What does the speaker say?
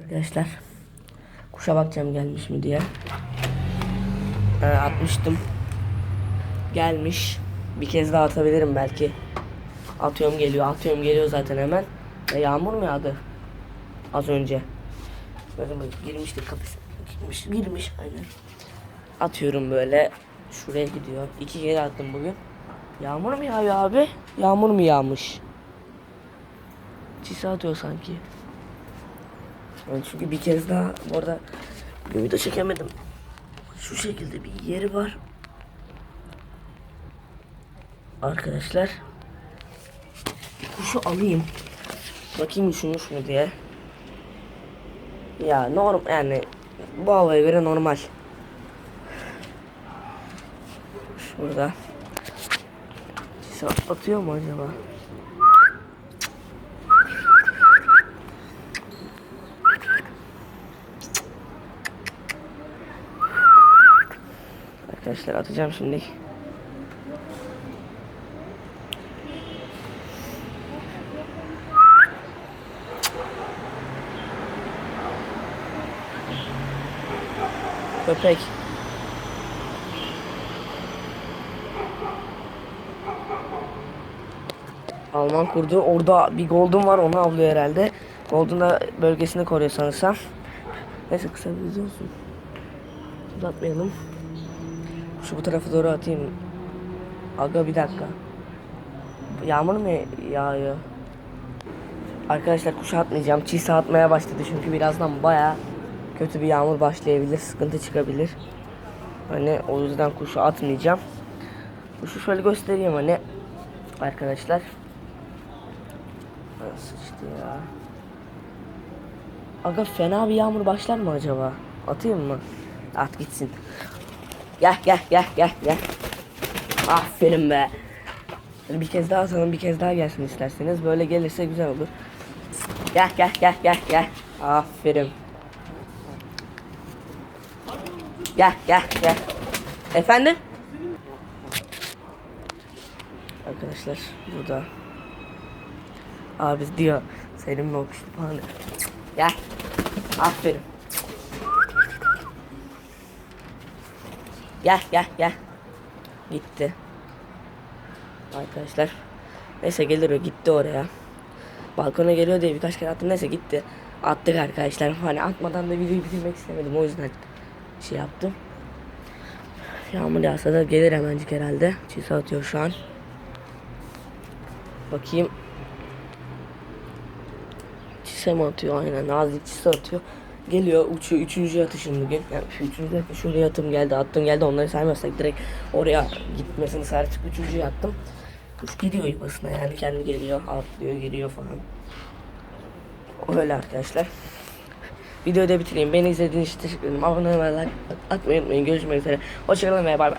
Arkadaşlar kuşa bakacağım gelmiş mi diye. Ee, atmıştım. Gelmiş. Bir kez daha atabilirim belki. Atıyorum geliyor. Atıyorum geliyor zaten hemen. E, yağmur mu yağdı? Az önce. Böyle girmiştik kapısı. Girmiş, girmiş aynen. Atıyorum böyle. Şuraya gidiyor. İki kere attım bugün. Yağmur mu yağıyor abi? Yağmur mu yağmış? Çisi atıyor sanki. Ben çünkü bir kez daha bu arada bir çekemedim. Şu şekilde bir yeri var. Arkadaşlar kuşu alayım. Bakayım üşümüş mü diye. Ya norm yani bu havaya göre normal. Şurada. Atıyor mu acaba? Arkadaşlar atacağım şimdi. Köpek. Alman kurdu. Orada bir golden var onu avlıyor herhalde. Golden da bölgesini koruyor sanırsam. Neyse kısa bir video olsun. Uzatmayalım. Şu bu tarafa doğru atayım. Aga bir dakika. Yağmur mu yağıyor? Arkadaşlar kuşu atmayacağım. Çiğ atmaya başladı çünkü birazdan baya kötü bir yağmur başlayabilir. Sıkıntı çıkabilir. Hani o yüzden kuşu atmayacağım. Kuşu şöyle göstereyim hani. Arkadaşlar. İşte ya. Aga fena bir yağmur başlar mı acaba? Atayım mı? At gitsin. Gel gel gel gel gel. Aferin be. Bir kez daha atalım bir kez daha gelsin isterseniz. Böyle gelirse güzel olur. Gel gel gel gel gel. Aferin. Gel gel gel. Efendim? Arkadaşlar burada. Abi diyor senin mi okuştu falan. Gel. Aferin. Gel gel gel. Gitti. Arkadaşlar. Neyse gelir o gitti oraya. Balkona geliyor diye birkaç kere attım. Neyse gitti. Attık arkadaşlar. Hani atmadan da videoyu bitirmek istemedim. O yüzden şey yaptım. Yağmur yağsa da gelir hemencik herhalde. Çiğsi atıyor şu an. Bakayım. Çise mi atıyor aynen. Nazik çise atıyor. Geliyor uçuyor. Üçüncü yatışım bugün. Yani şu üçüncü yatış şuraya yatım geldi. Attım geldi. Onları saymazsak direkt oraya gitmesini sayarsak üçüncü yattım. Kuş gidiyor yuvasına yani kendi geliyor. Atlıyor geliyor falan. Öyle arkadaşlar. Videoyu da bitireyim. Beni izlediğiniz için teşekkür ederim. Abone olmayı, like atmayı unutmayın. Görüşmek üzere. Hoşçakalın ve bay bay.